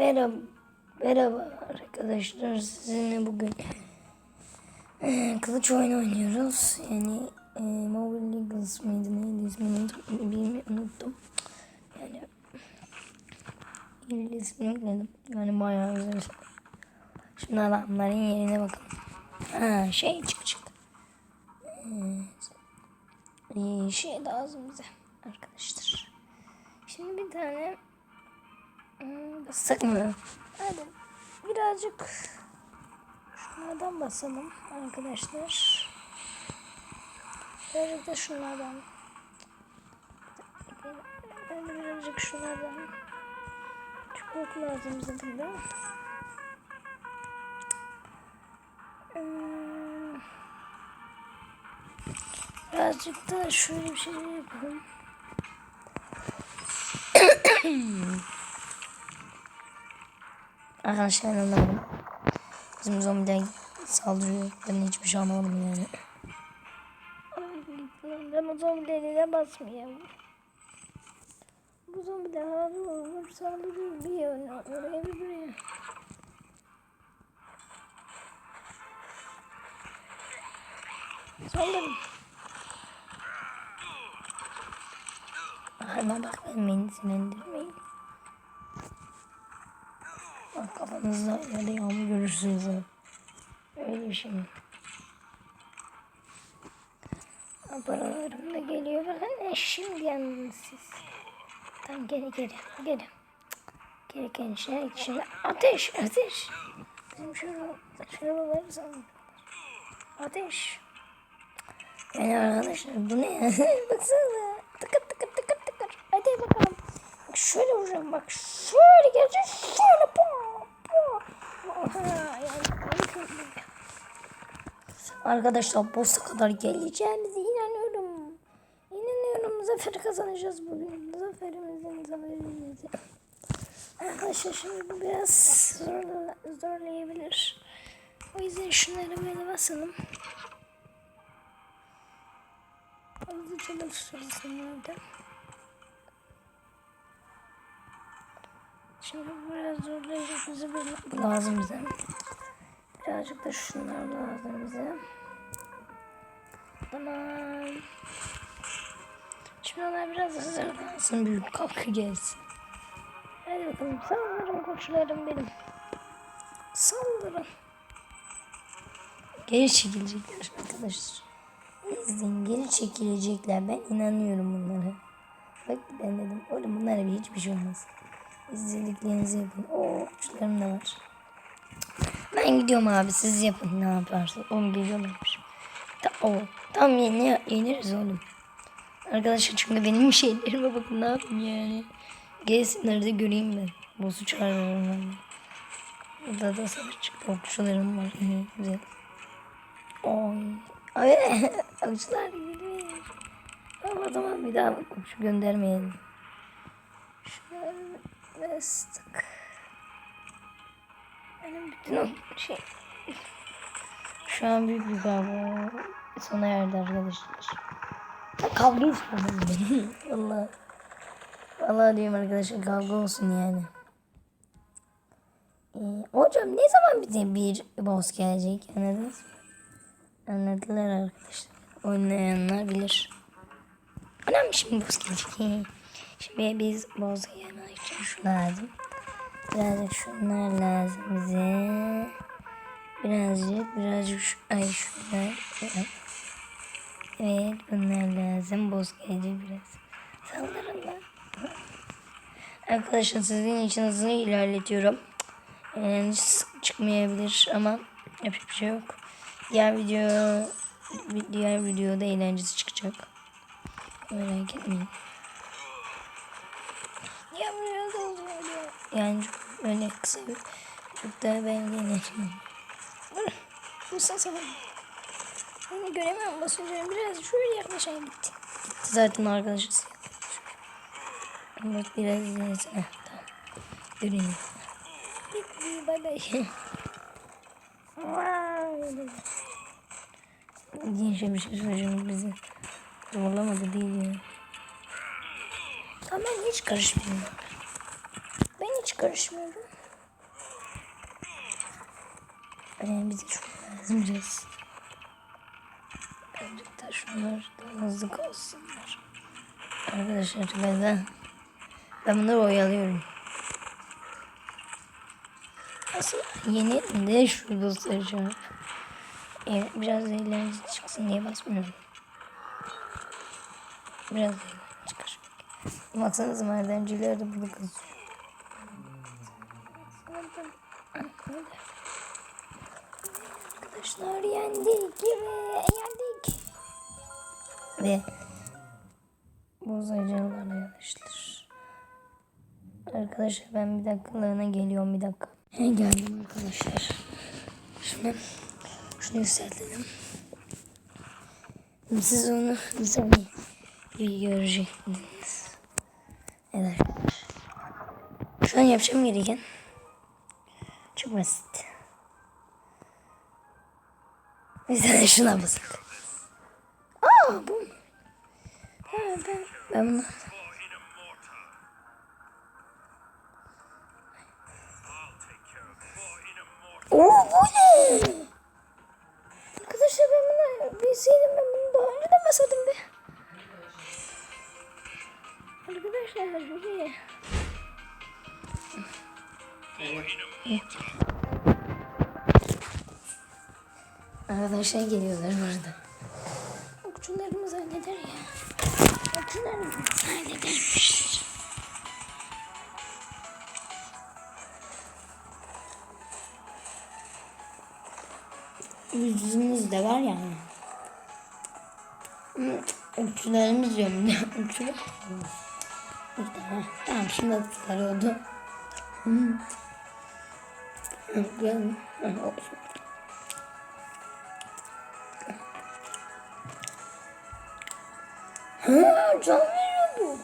Merhaba, merhaba arkadaşlar. Sizinle bugün eee, kılıç oyunu oynuyoruz. Yani eee Mobile Legends mıydı neydi ismini unuttum. unuttum. Yani İngiliz ismini unutmadım. Yani bayağı güzel. Şimdi adamların yerine bakalım. Ha şey çık çık. Eee, şey lazım bize arkadaşlar. Şimdi bir tane Hmm, mı? Hadi birazcık şunlardan basalım arkadaşlar. Birazcık da şunlardan. Ben de birazcık şunlardan. Çikolata lazım burada. Hmm. Birazcık da şöyle bir şey yapalım. Arkadaşlar anlamadım. Bizim zombiler saldırıyor. Ben hiçbir şey anlamadım yani. Ben o zombilere basmıyorum. Bu zombiler hali olur saldırıyor bir yöne oraya bir buraya. Saldırın. Hemen bak ben beni sinirlendirmeyin. Bak kafanızda yerde yağmur görürsünüz. Öyle bir şey Paralarım da geliyor falan. E, şimdi yalnız siz. Tamam geri geri geri. Geri geri şey şimdi ateş ateş. Bizim şunu şuraları sanırım. Ateş. Yani arkadaşlar bu ne ya? Baksana. Tıkır tıkır tıkır tıkır. Hadi bakalım. Bak şöyle vuracağım bak. Şöyle gelecek. Şöyle yani. Arkadaşlar boss'a kadar geleceğimize inanıyorum. İnanıyorum zafer kazanacağız bugün. Zaferimizin zaferimizi. Arkadaşlar şimdi bu biraz zorla, zorlayabilir. O yüzden şunları böyle basalım. Hızlıca basıyoruz bunlarda. Şimdi biraz zorlayacak bize böyle lazım bize. Birazcık da şunlar lazım bize. Tamam. Şimdi onlar biraz hazırlansın büyük kalkı gelsin. Hadi bakalım saldırın koçlarım benim. Saldırın. Geri çekilecekler arkadaşlar. İzleyin geri çekilecekler. Ben inanıyorum bunlara. Bak ben dedim oğlum bunlara bir hiçbir şey olmaz. İzlediklerinizi yapın. Oo okçularım da var. Ben gidiyorum abi siz yapın ne yaparsınız. Oğlum geliyorlarmış. Ta o tam yeni yeniriz oğlum. Arkadaşlar çünkü benim şeylerime bakın ne yapayım yani. Gelsinler de göreyim ben. Boss'u çağırırım ben. Burada da savaş çıktı. Okçularım var. İyi, güzel. Oy. Ay, okçular gidiyor. Ama o zaman bir daha okçu göndermeyelim. Şöyle bastık. Benim bütün o şey. Şu an büyük bir kavga sona erdi arkadaşlar. Kavga istiyorum ben. Valla. Valla diyorum arkadaşlar kavga olsun yani. Ee, hocam ne zaman bize bir boss gelecek anladınız mı? Anladılar arkadaşlar. Oynayanlar bilir. Anam şimdi boss gelecek. Şimdi biz boss yemek için şu lazım. Birazcık şunlar lazım bize. Birazcık, birazcık şu, ay şunlar. Evet bunlar lazım. Boz gelecek biraz. Saldırın lan. Arkadaşlar sizin için hızlı ilerletiyorum. Yani çıkmayabilir ama yapacak bir şey yok. Diğer video diğer videoda eğlencesi çıkacak. Merak etmeyin. Ya biraz oluyor Yani çok öyle kısa bir çok da ben deneyeceğim. Musa sana. Beni göremem basınca biraz şöyle yaklaşayım gitti. Gitti zaten arkadaşız. Bak biraz izlesin. Heh, tamam. Göreyim. Gitti bay bay. Vay. Diyeceğim bir şey söyleyeceğim bizi. Zorlamadı değil ya. Tamam ben hiç karışmıyorum. Ben hiç karışmıyorum. Ee, bize şunları lazımcağız. Birazcık da şunlar daha hızlı kalsınlar. Arkadaşlar ben de ben bunları oyalıyorum. Aslında yeni de şurada saracağım. Ee, biraz da eğlenceli çıksın diye basmıyorum. Biraz da eğlenceli. Baksanıza madenciler de burada kazıyor. Arkadaşlar yendik. Yendik. Ve bozacılar yarıştır. Arkadaşlar ben bir dakikalığına geliyorum bir dakika. He, geldim arkadaşlar. Şimdi şunu yükseltelim. Siz onu bir saniye bir göreceksiniz. Evet. Şu an yapacağım gereken çok basit. Tane şuna basın. Aa bu mu? Ha, ben, ben bunu... Oo bu ne? Arkadaşlar ben bunu bilseydim ben bunu daha önceden basadım be. Arkadaşlar bu ne? Arkadaşlar geliyorlar burada. Okçularımız halleder ya. Okçularımız halledermiş. Yüzümüz de var yani. Okçularımız diyorum. Okçular? Ha, Tamam şimdi okçular oldu. Ha, olsun. Ha, can veriyor bu.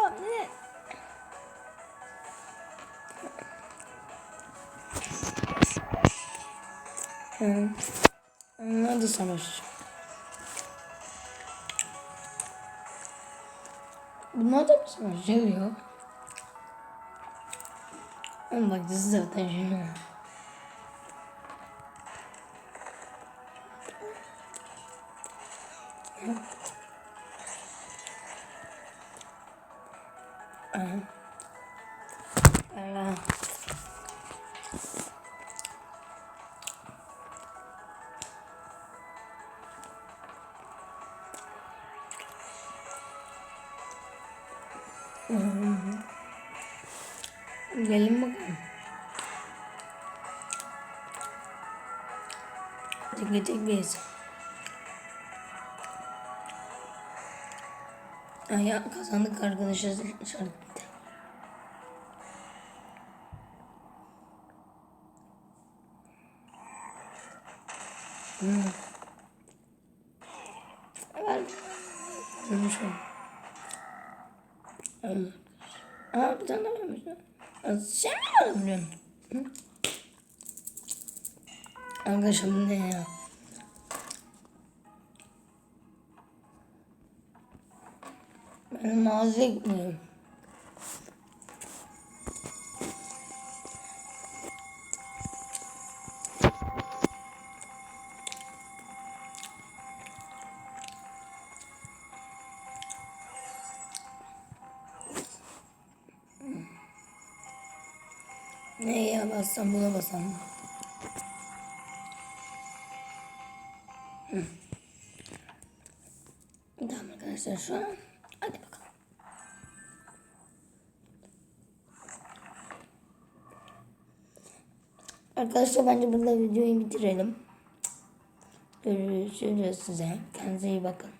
Aa, ne? Hı. Onlar Bunlar da mı savaşıyor ya? Ama bak dizi zaten şunu. Aha. Gelin bakalım. Tek tek biz. Ay ya kazandık arkadaşlar. Hmm. Ver. Ölmüş o. Aa bir tane daha. Aa, Sen mi öldürüyorsun? Bu ne ya? Ben mağazaya gitmiyorum. Neye bassam buna bassam. Hı. Tamam arkadaşlar şu an. Hadi bakalım. Arkadaşlar bence burada videoyu bitirelim. Görüşürüz size. Kendinize iyi bakın.